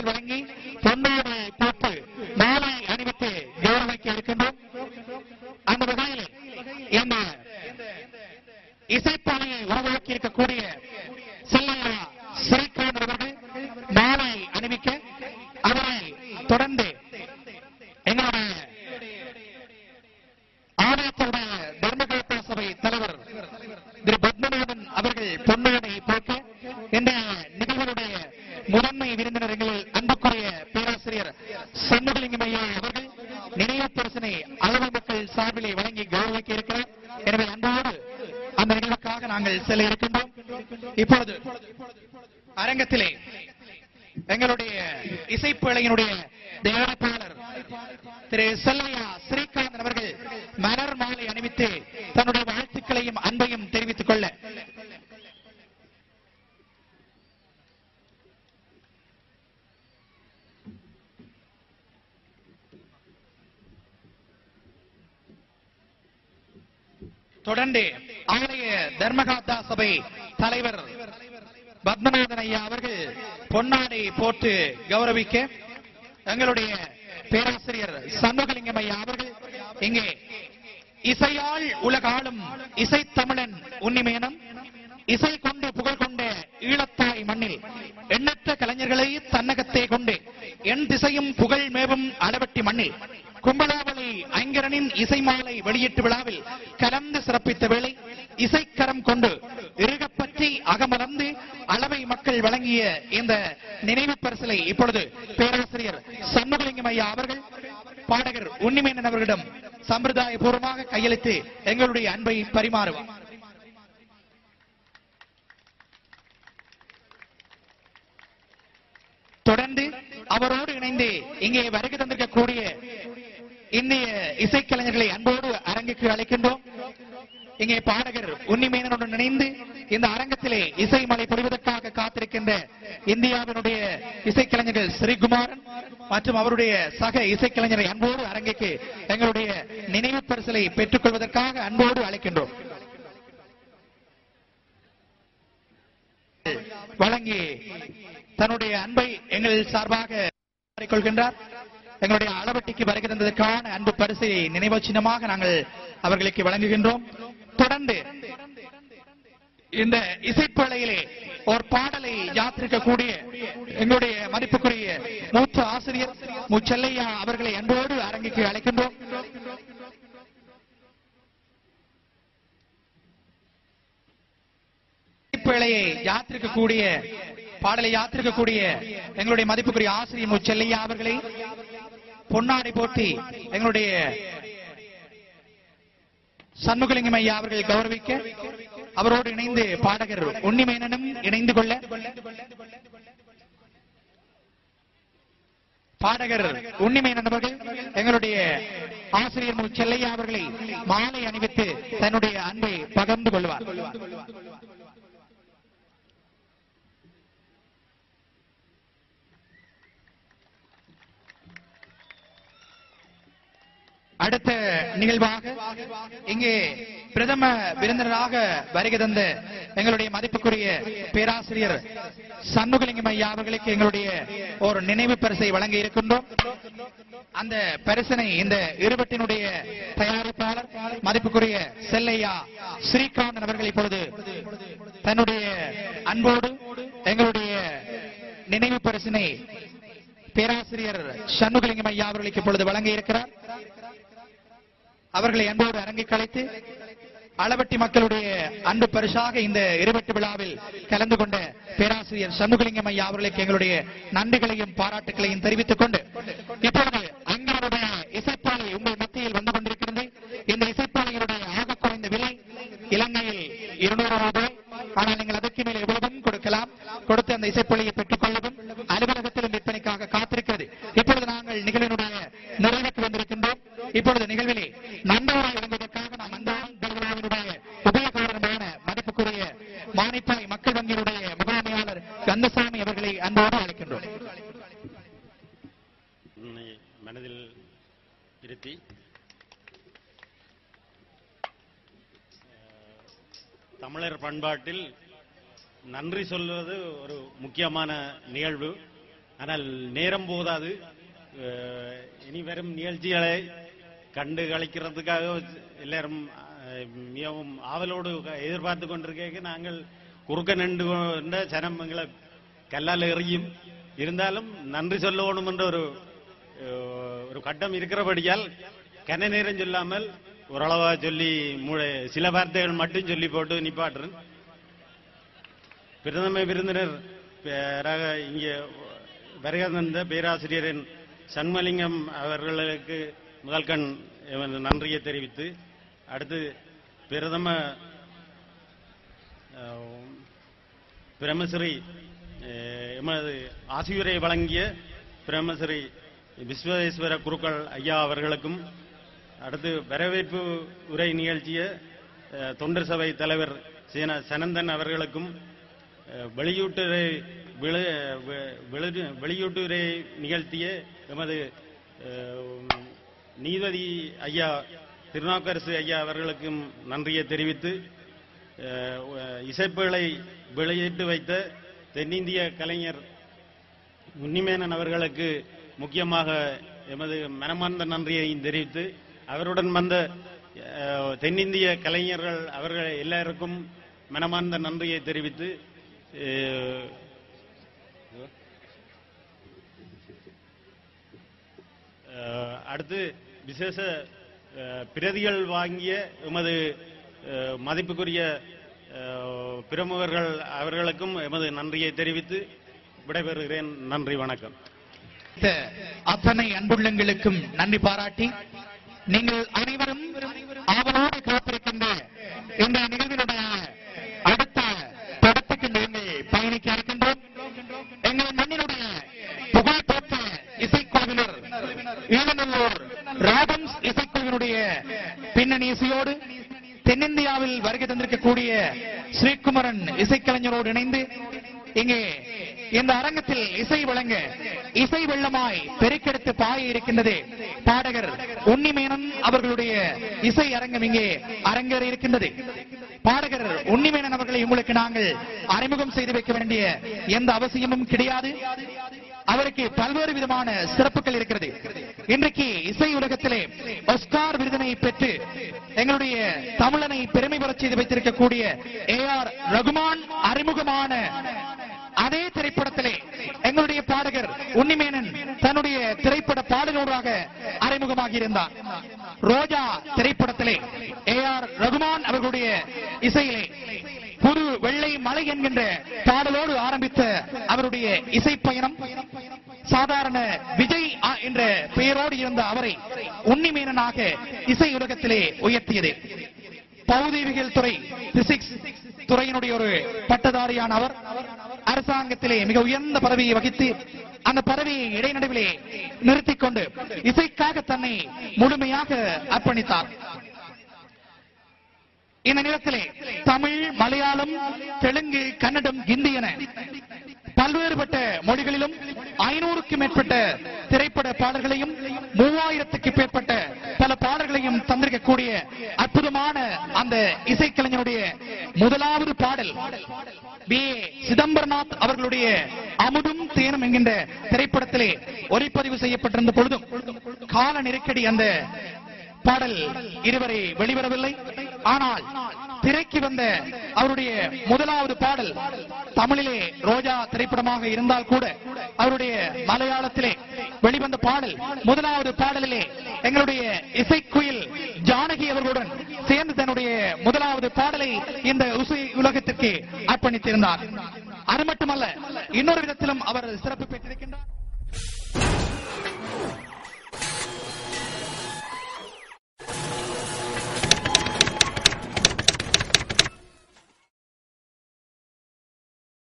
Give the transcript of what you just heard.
பரிசு வழங்கி பொன்னாடை போட்டு மாலை அணிவித்து கௌரவிக்க இருக்கின்றோம் அந்த வகையில் இந்த இசைப்பானையை உருவாக்கி இருக்கக்கூடிய செல்லையா ஸ்ரீகாந்த் அவர்கள் மாலை அணிவிக்க அவரை தொடர்ந்து எங்களுடைய ஆலயத்துடைய தர்மகோட்டா சபை தலைவர் திரு பத்மநாபன் அவர்கள் பொன்னாடை போக்க இந்த நிகழ்வுடைய முதன்மை விருந்தினர் எங்கள் அன்புக்குரிய பேராசிரியர் சண்முகலிங்கம் ஐயா அவர்கள் நினைவு பரிசனை அளவு சார்பிலே வழங்கி கௌரவிக்க இருக்கிறார் எனவே அன்போடு அந்த நிகழ்வுக்காக நாங்கள் செல்ல இருக்கின்றோம். இப்பொழுது அரங்கத்திலே எங்களுடைய இசைப்பிழையினுடைய தயாரிப்பாளர் திரு செல்லையா ஸ்ரீகாந்த் அவர்கள் மலர் மாலை அணிவித்து தன்னுடைய வாழ்த்துக்களையும் அன்பையும் தெரிவித்துக் கொள்ள தொடர்ந்து ஆலய தர்மகாத்தா சபை தலைவர் பத்மநாதன் ஐயா அவர்கள் பொன்னாடை போட்டு கௌரவிக்க எங்களுடைய பேராசிரியர் சண்முகலிங்கம் ஐயா அவர்கள் இங்கே இசையால் உலகாலும் இசை தமிழன் உன்னிமேனம் இசை கொண்டு புகழ் கொண்ட ஈழத்தாய் மண்ணில் எண்ணற்ற கலைஞர்களை தன்னகத்தை கொண்டு என் திசையும் புகழ் மேவும் அளவட்டி மண்ணில் கும்பலாவளி ஐங்கரனின் இசை மாலை வெளியீட்டு விழாவில் கலந்து சிறப்பித்த வேளை இசைக்கரம் கொண்டு இருகப்பற்றி அகமலர்ந்து அளவை மக்கள் வழங்கிய இந்த நினைவு பரிசலை இப்பொழுது பேராசிரியர் சண்முகலிங்கம் ஐயா அவர்கள் பாடகர் உன்னிமேனன் அவர்களிடம் சம்பிரதாய பூர்வமாக கையளித்து எங்களுடைய அன்பை பரிமாறுவார் தொடர்ந்து அவரோடு இணைந்து இங்கே வருகை தந்திருக்கக்கூடிய இந்திய இசைக்கலைஞர்களை அன்போடு அரங்குக்கு அழைக்கின்றோம். இங்கே பாடகர் உன்னிமேனனுடன் இணைந்து இந்த அரங்கத்திலே இசை மலை பொழிவதற்காக காத்திருக்கின்ற இந்தியாவினுடைய இசைக்கலைஞர்கள் ஸ்ரீகுமாரன் மற்றும் அவருடைய சக இசைக்கலைஞரை அன்போடு அரங்குக்கு எங்களுடைய நினைவு பரிசலை பெற்றுக் கொள்வதற்காக அன்போடு அழைக்கின்றோம். வழங்கி தன்னுடைய அன்பை எங்கள் சார்பாக கொள்கின்றார் எங்களுடைய அளவட்டிக்கு வருகை தந்ததற்கான அன்பு பரிசை நினைவு சின்னமாக நாங்கள் அவர்களுக்கு வழங்குகின்றோம். தொடர்ந்து இந்த இசைப்பலையிலே ஒரு பாடலை யாத்திருக்கக்கூடிய எங்களுடைய மதிப்புக்குரிய மூத்த ஆசிரியர் முச்செல்லையா அவர்களை அன்போடு அரங்குக்கு அழைக்கின்றோம். இசைப்பேழையை யாத்திருக்கக்கூடிய பாடலை யாத்திருக்கக்கூடிய எங்களுடைய மதிப்புக்குரிய ஆசிரியர் முச்செல்லையா அவர்களை பொன்னாடை போட்டி எங்களுடைய சண்முகலிங்கம் ஐயா அவர்கள் கௌரவிக்க அவரோடு இணைந்து பாடகர் உன்னிமேனனும் இணைந்து கொள்ள பாடகர் உன்னிமேனன் அவர்கள் எங்களுடைய ஆசிரியர் செல்லையா அவர்களை மாலை அணிவித்து தன்னுடைய அன்பை பகிர்ந்து கொள்வார். அடுத்த நிகழ்வாக இங்கே பிரதம விருந்தினராக வருகை தந்த எங்களுடைய மதிப்புக்குரிய பேராசிரியர் சண்முகலிங்கம் ஐயா அவர்களுக்கு எங்களுடைய ஒரு நினைவு பரிசை வழங்க இருக்கின்றோம். அந்த பரிசனை இந்த இருவட்டினுடைய தயாரிப்பாளர் மதிப்புக்குரிய செல்லையா ஸ்ரீகாந்தன் அவர்கள் இப்பொழுது தன்னுடைய அன்போடு எங்களுடைய நினைவு பரிசினை பேராசிரியர் சண்முகலிங்கம் ஐயா அவர்களுக்கு இப்பொழுது வழங்க இருக்கிறார். அவர்களை அன்போடு அரங்கிக் கலைத்து அளவட்டி மக்களுடைய அன்பு பரிசாக இந்த இருவட்டு விழாவில் கலந்து கொண்ட பேராசிரியர் சண்முகலிங்கம் ஐயா அவர்களுக்கு எங்களுடைய நன்றிகளையும் பாராட்டுகளையும் தெரிவித்துக் கொண்டு இப்பொழுது அங்கிருடைய இசைப்பாலை உங்கள் மத்தியில் வந்து கொண்டிருக்கிறது. இந்த இசைப்பாலையினுடைய ஆக குறைந்த விலை இலங்கையில் இருநூறு ரூபாய். ஆனால் நீங்கள் அதற்கு மேல் எவ்வளவும் கொடுக்கலாம். கொடுத்து அந்த இசைப்பொழியை பெற்றுக் கொள்ளவும் அலுவலகத்திலும் விற்பனைக்காக காத்திருக்கிறது. இப்பொழுது நாங்கள் நிகழ்வினுடைய நிறைவுக்கு வந்திருக்கின்றோம். இப்பொழுது நிகழ்வில் அவர்களை அன்போடு அழைக்கின்றோம். மனதில் இருத்தி தமிழர் பண்பாட்டில் நன்றி சொல்வது ஒரு முக்கியமான நிகழ்வு. ஆனால் நேரம் போதாது. இனி வரும் நிகழ்ச்சிகளை கண்டு கழிக்கிறதுக்காக எல்லாரும் மிகவும் ஆவலோடு எதிர்பார்த்து கொண்டிருக்க நாங்கள் குறுக்க நின்று கொண்ட ஜனம் எங்களை கல்லால் எறியும். இருந்தாலும் நன்றி சொல்லணும் என்ற ஒரு ஒரு கட்டம் இருக்கிறபடியால் கன நேரம் சொல்லாமல் ஓரளவா சொல்லி சில வார்த்தைகள் மட்டும் சொல்லி போட்டு நிப்பாட்டுறேன். பிரதம விருந்தினர் பேராக இங்கே வருகை தந்த பேராசிரியரின் சண்மலிங்கம் அவர்களுக்கு முதல் கண் நன்றியை தெரிவித்து அடுத்து பிரதம பிரமஸ்ரீ எமது ஆசியுரை வழங்கிய பிரம்மஸ்ரீ விஸ்வேஸ்வர குருக்கள் ஐயா அவர்களுக்கும் அடுத்து வரவேற்பு உரை நிகழ்ச்சிய தொண்டர் சபை தலைவர் சீன சனந்தன் அவர்களுக்கும் வெளியூட்டுரை வெளியூட்டுரை நிகழ்த்திய எமது நீதிபதி ஐயா திருநாக்கரசு ஐயா அவர்களுக்கும் நன்றியை தெரிவித்து இசைப்புகளை வெளியிட்டு வைத்த தென்னிந்திய கலைஞர் உன்னிமேனன் அவர்களுக்கு முக்கியமாக எமது மனமார்ந்த நன்றியையும் தெரிவித்து அவருடன் வந்த தென்னிந்திய கலைஞர்கள் அவர்கள் எல்லாருக்கும் மனமார்ந்த நன்றியை தெரிவித்து அடுத்து விசேஷ பிரதிகள் வாங்கிய எமது மதிப்புக்குரிய பிரமுகர்கள் அவர்களுக்கும் எமது நன்றியை தெரிவித்து விடைபெறுகிறேன். நன்றி வணக்கம். அத்தனை அன்புள்ளங்களுக்கும் நன்றி பாராட்டி நீங்கள் அனைவரும் ஆவலோடு காத்திருக்கின்ற இந்த நிகழ்வினுடைய அடுத்த படத்துக்கு நாங்கள் பயணிக்க இருக்கின்றோம். எங்கள் மண்ணினுடைய புகழ்பெற்ற இசைக்குழுவினர் ஈழநல்லூர் ராபன்ஸ் இசைக்குழுவினுடைய பின்னணி இசையோடு தென்னிந்தியாவில் வருகை தந்திருக்கக்கூடிய ஸ்ரீகுமரன் இசைக்கலைஞரோடு இணைந்து இங்கே இந்த அரங்கத்தில் இசை வழங்க இசை வெள்ளமாய் பெருக்கெடுத்து பாய இருக்கின்றது பாடகர் உன்னிமேனன் அவர்களுடைய இசை அரங்கம் இங்கே அரங்கேற இருக்கின்றது. பாடகர் உன்னிமேனன் அவர்களை உங்களுக்கு நாங்கள் அறிமுகம் செய்து வைக்க வேண்டிய எந்த அவசியமும் கிடையாது. அவருக்கு பல்வேறு விதமான சிறப்புகள் இருக்கிறது. இன்றைக்கு இசை உலகத்திலே ஒஸ்கார் விருதினை பெற்று எங்களுடைய தமிழனை பெருமை பெறச் செய்து வைத்திருக்கக்கூடிய ஏ ஆர் ரகுமான் அறிமுகமான அதே திரைப்படத்திலே எங்களுடைய பாடகர் உன்னிமேனன் தன்னுடைய திரைப்பட பாடலோடாக அறிமுகமாக இருந்தார் ரோஜா திரைப்படத்திலே ஏ ஆர் ரகுமான் அவர்களுடைய இசையிலே வெள்ளை மலை என்கின்ற பாடலோடு ஆரம்பித்த அவருடைய இசை பயணம் சாதாரண விஜய் என்ற பெயரோடு இருந்த அவரை உன்னிமேனனாக இசை உலகத்திலே உயர்த்தியது. பௌதீவிகள் துறை பிசிக்ஸ் துறையினுடைய ஒரு பட்டதாரியான அவர் அரசாங்கத்திலே மிக உயர்ந்த பதவியை வகித்து அந்த பதவியை இடைநடுவிலே நிறுத்திக் கொண்டு இசைக்காக தன்னை முழுமையாக அர்ப்பணித்தார். இந்த நேரத்திலே தமிழ் மலையாளம் தெலுங்கு கன்னடம் இந்தி என பல்வேறுபட்ட மொழிகளிலும் ஐநூறுக்கும் மேற்பட்ட திரைப்பட பாடல்களையும் மூவாயிரத்துக்கு மேற்பட்ட பல பாடல்களையும் தந்திருக்கக்கூடிய அற்புதமான அந்த இசைக்கலைஞருடைய முதலாவது பாடல் பி ஏ. சிதம்பரநாத் அவர்களுடைய அமுதும் தேனும் என்கின்ற திரைப்படத்திலே ஒளிப்பதிவு செய்யப்பட்டிருந்த பொழுதும் கால நெருக்கடி அந்த பாடல் இருவரை வெளிவரவில்லை. ஆனால் திரைக்கு வந்த அவருடைய முதலாவது பாடல் தமிழிலே ரோஜா திரைப்படமாக இருந்தால் கூட அவருடைய மலையாளத்திலே வெளிவந்த பாடல் முதலாவது பாடலிலே எங்களுடைய இசைக்குயில் ஜானகி அவர்களுடன் சேர்ந்து தன்னுடைய முதலாவது பாடலை இந்த இசை உலகத்திற்கு அர்ப்பணித்திருந்தார். அது மட்டுமல்ல இன்னொரு விதத்திலும் அவர் சிறப்பு பெற்றிருக்கின்றார்.